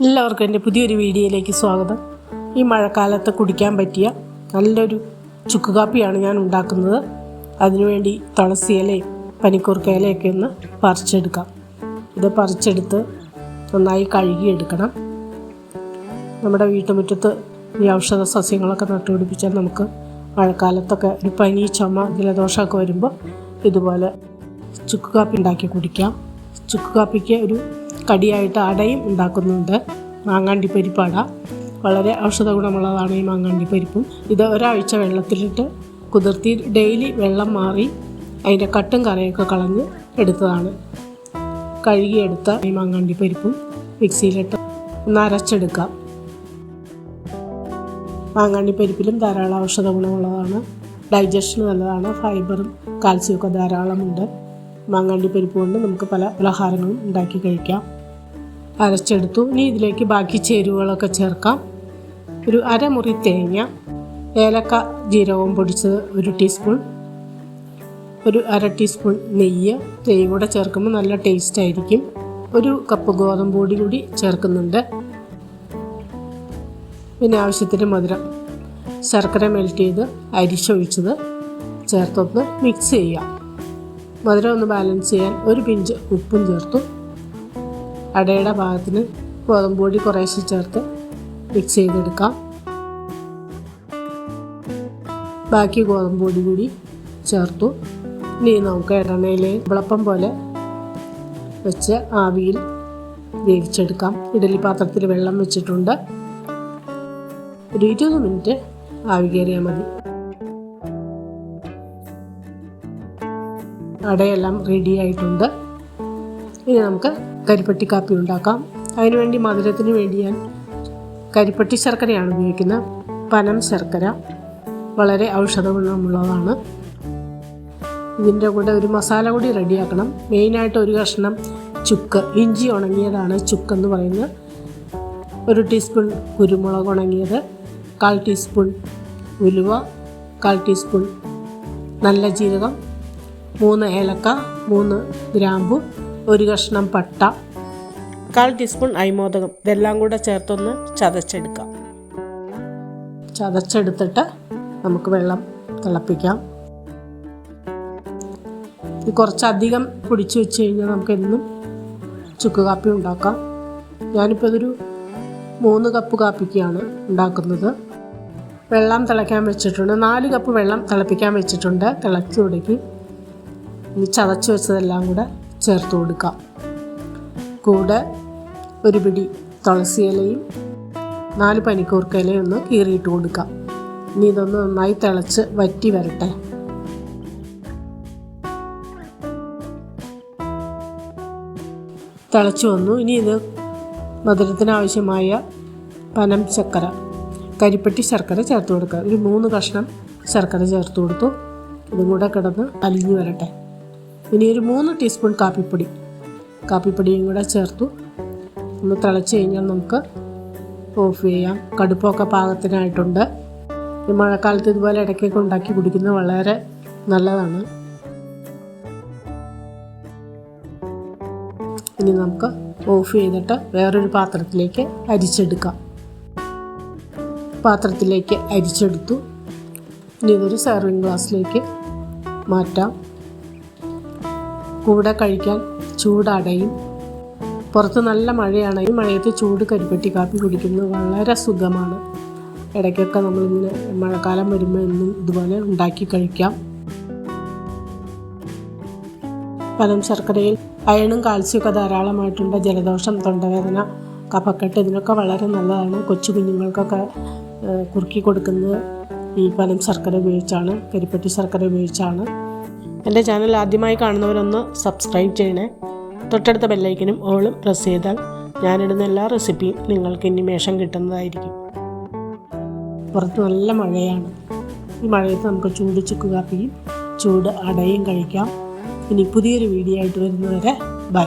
എല്ലാവർക്കും എന്റെ പുതിയൊരു വീഡിയോയിലേക്ക് സ്വാഗതം. ഈ മഴക്കാലത്ത് കുടിക്കാൻ പറ്റിയ നല്ലൊരു ചുക്ക് കാപ്പിയാണ് ഞാൻ ഉണ്ടാക്കുന്നത്. അതിനുവേണ്ടി തുളസി ഇലയും പനിക്കൂർക്ക ഇലയൊക്കെ ഒന്ന് പറിച്ചെടുക്കാം. ഇത് പറിച്ചെടുത്ത് നന്നായി കഴുകിയെടുക്കണം. നമ്മുടെ വീട്ടുമുറ്റത്ത് ഈ ഔഷധ സസ്യങ്ങളൊക്കെ നട്ടുപിടിപ്പിച്ചാൽ നമുക്ക് മഴക്കാലത്തൊക്കെ ഒരു പനി ചുമ ജലദോഷമൊക്കെ വരുമ്പോൾ ഇതുപോലെ ചുക്ക് കാപ്പി ഉണ്ടാക്കി കുടിക്കാം. ചുക്ക് കാപ്പിക്ക് ഒരു കടിയായിട്ട് അടയും ഉണ്ടാക്കുന്നുണ്ട്. മാങ്ങാണ്ടി പരിപ്പട. വളരെ ഔഷധ ഗുണമുള്ളതാണ് ഈ മാങ്ങാണ്ടി പരിപ്പും. ഇത് ഒരാഴ്ച വെള്ളത്തിലിട്ട് കുതിർത്തി ഡെയിലി വെള്ളം മാറി അതിന്റെ കട്ടും കറയൊക്കെ കളഞ്ഞ് എടുത്തതാണ്. കഴുകിയെടുത്ത ഈ മാങ്ങാണ്ടി പരിപ്പും മിക്സിയിലിട്ട് ഒന്ന് അരച്ചെടുക്കാം. മാങ്ങാണ്ടി പരിപ്പിലും ധാരാളം ഔഷധ ഗുണമുള്ളതാണ്. ഡൈജഷന് നല്ലതാണ്. ഫൈബറും കാൽസ്യമൊക്കെ ധാരാളമുണ്ട്. മാങ്ങാണ്ടി പരിപ്പ് കൊണ്ട് നമുക്ക് പല പലഹാരങ്ങളും ഉണ്ടാക്കി കഴിക്കാം. അരച്ചെടുത്തു. ഇനി ഇതിലേക്ക് ബാക്കി ചേരുവകളൊക്കെ ചേർക്കാം. ഒരു അരമുറി തേങ്ങ ഏലക്ക ജീരകവും പൊടിച്ചത് ഒരു ടീസ്പൂൺ ഒരു അര ടീസ്പൂൺ നെയ്യ്. നെയ്യ് കൂടെ ചേർക്കുമ്പോൾ നല്ല ടേസ്റ്റ് ആയിരിക്കും. ഒരു കപ്പ് ഗോതമ്പ് പൊടി കൂടി ചേർക്കുന്നുണ്ട്. പിന്നെ ആവശ്യത്തിന് മധുരം. ശർക്കര മെൽറ്റ് ചെയ്ത് അരിശൊഴിച്ചത് ചേർത്തൊന്ന് മിക്സ് ചെയ്യാം. മധുരം ഒന്ന് ബാലൻസ് ചെയ്യാൻ ഒരു പിഞ്ച് ഉപ്പും ചേർത്തു. അടയുടെ ഭാഗത്തിന് ഗോതമ്പ് പൊടി കുറേശ്ശെ ചേർത്ത് മിക്സ് ചെയ്തെടുക്കാം. ബാക്കി ഗോതമ്പ് പൊടി കൂടി ചേർത്തു. ഇനി നമുക്ക് ഇടണയിലെ വിളപ്പം പോലെ വെച്ച് ആവിയിൽ വേവിച്ചെടുക്കാം. ഇഡലി പാത്രത്തിൽ വെള്ളം വെച്ചിട്ടുണ്ട്. ഒരു ഇരുപത് മിനിറ്റ് ആവി കയറിയാൽ മതി. അടയെല്ലാം റെഡി ആയിട്ടുണ്ട്. ഇനി നമുക്ക് കരിപ്പട്ടി കാപ്പി ഉണ്ടാക്കാം. അതിനുവേണ്ടി മധുരത്തിന് വേണ്ടി ഞാൻ കരിപ്പട്ടി ശർക്കരയാണ് ഉപയോഗിക്കുന്നത്. പനം ശർക്കര. വളരെ ഔഷധഗുണമുള്ളതാണ്. ഇതിന്റെ കൂടെ ഒരു മസാല കൂടി റെഡിയാക്കണം. മെയിനായിട്ട് ഒരു കഷ്ണം ചുക്ക്. ഇഞ്ചി ഉണങ്ങിയതാണ് ചുക്കെന്ന് പറയുന്നത്. ഒരു ടീസ്പൂൺ കുരുമുളക് ഉണങ്ങിയത്. കാൽ ടീസ്പൂൺ ഉലുവ. കാൽ ടീസ്പൂൺ നല്ല ജീരകം. മൂന്ന് ഏലക്ക. മൂന്ന് ഗ്രാമ്പു. ഒരു കഷ്ണം പട്ട കാൽ ടീസ്പൂൺ അയ്മോദകം. ഇതെല്ലാം കൂടെ ചേർത്തൊന്ന് ചതച്ചെടുക്കാം. ചതച്ചെടുത്തിട്ട് നമുക്ക് വെള്ളം തിളപ്പിക്കാം. ഇത് കുറച്ചധികം പൊടിച്ചു വെച്ച് കഴിഞ്ഞാൽ നമുക്ക് എന്നും ചുക്ക് കാപ്പി ഉണ്ടാക്കാം. ഞാനിപ്പോൾ ഇതൊരു മൂന്ന് കപ്പ് കാപ്പിക്കാണ് ഉണ്ടാക്കുന്നത്. വെള്ളം തിളയ്ക്കാൻ വെച്ചിട്ടുണ്ട്. നാല് കപ്പ് വെള്ളം തിളപ്പിക്കാൻ വെച്ചിട്ടുണ്ട്. തിളച്ചു തുടക്കി ഇനി ചതച്ച് വെച്ചതെല്ലാം കൂടെ ചേർത്ത് കൊടുക്കാം. കൂടെ ഒരു പിടി തുളസി ഇലയും നാല് പനിക്കൂർക്ക ഇലയും ഒന്ന് കീറിയിട്ട് കൊടുക്കാം. ഇനി ഇതൊന്ന് നന്നായി തിളച്ച് വറ്റി വരട്ടെ. തിളച്ച് വന്നു. ഇനി ഇത് മധുരത്തിനാവശ്യമായ പനം ശർക്കര കരിപ്പെട്ടി ശർക്കര ചേർത്ത് കൊടുക്കുക. ഒരു മൂന്ന് കഷ്ണം ശർക്കര ചേർത്ത് കൊടുത്തു. ഇതും കൂടെ കിടന്ന് അലിഞ്ഞു വരട്ടെ. ഇനി ഒരു മൂന്ന് ടീസ്പൂൺ കാപ്പിപ്പൊടി. കാപ്പിപ്പൊടിയും കൂടെ ചേർത്തു. ഒന്ന് തിളച്ച് കഴിഞ്ഞാൽ നമുക്ക് ഓഫ് ചെയ്യാം. കടുപ്പമൊക്കെ പാകത്തിനായിട്ടുണ്ട്. ഈ മഴക്കാലത്ത് ഇതുപോലെ ഇടയ്ക്കൊക്കെ ഉണ്ടാക്കി കുടിക്കുന്നത് വളരെ നല്ലതാണ്. ഇനി നമുക്ക് ഓഫ് ചെയ്തിട്ട് വേറൊരു പാത്രത്തിലേക്ക് അരിച്ചെടുക്കാം. പാത്രത്തിലേക്ക് അരിച്ചെടുത്തു. ഇനി ഇതൊരു സെർവിങ് ഗ്ലാസ്സിലേക്ക് മാറ്റാം. കൂടെ കഴിക്കാൻ ചൂടടയും. പുറത്ത് നല്ല മഴയാണ്. ഈ മഴയത്ത് ചൂട് കരിപ്പെട്ടി കാപ്പി കുടിക്കുന്നത് വളരെ സുഖമാണ്. ഇടയ്ക്കൊക്കെ നമ്മളിങ്ങനെ മഴക്കാലം വരുമ്പോൾ എന്നും ഇതുപോലെ ഉണ്ടാക്കി കഴിക്കാം. പലം ശർക്കരയിൽ അയണും കാൽസ്യമൊക്കെ ധാരാളമായിട്ടുണ്ട്. ജലദോഷം തൊണ്ടവേദന കഫക്കെട്ട് ഇതിനൊക്കെ വളരെ നല്ലതാണ്. കൊച്ചു കുഞ്ഞുങ്ങൾക്കൊക്കെ കുറുക്കി കൊടുക്കുന്നത് ഈ പലം ശർക്കര ഉപയോഗിച്ചാണ് കരിപ്പെട്ടി ശർക്കര ഉപയോഗിച്ചാണ്. എന്റെ ചാനൽ ആദ്യമായി കാണുന്നവരൊന്ന് സബ്സ്ക്രൈബ് ചെയ്യണേ. തൊട്ടടുത്ത ബെല്ലൈക്കനും ഓളും പ്രസ് ചെയ്താൽ ഞാനിടുന്ന എല്ലാ റെസിപ്പിയും നിങ്ങൾക്ക് ഇനിമേഷം കിട്ടുന്നതായിരിക്കും. പുറത്ത് നല്ല മഴയാണ്. ഈ മഴയത്ത് നമുക്ക് ചൂട് ചുക്ക് കാപ്പിയും ചൂട് അടയും കഴിക്കാം. ഇനി പുതിയൊരു വീഡിയോ ആയിട്ട് വരുന്നവരെ ബൈ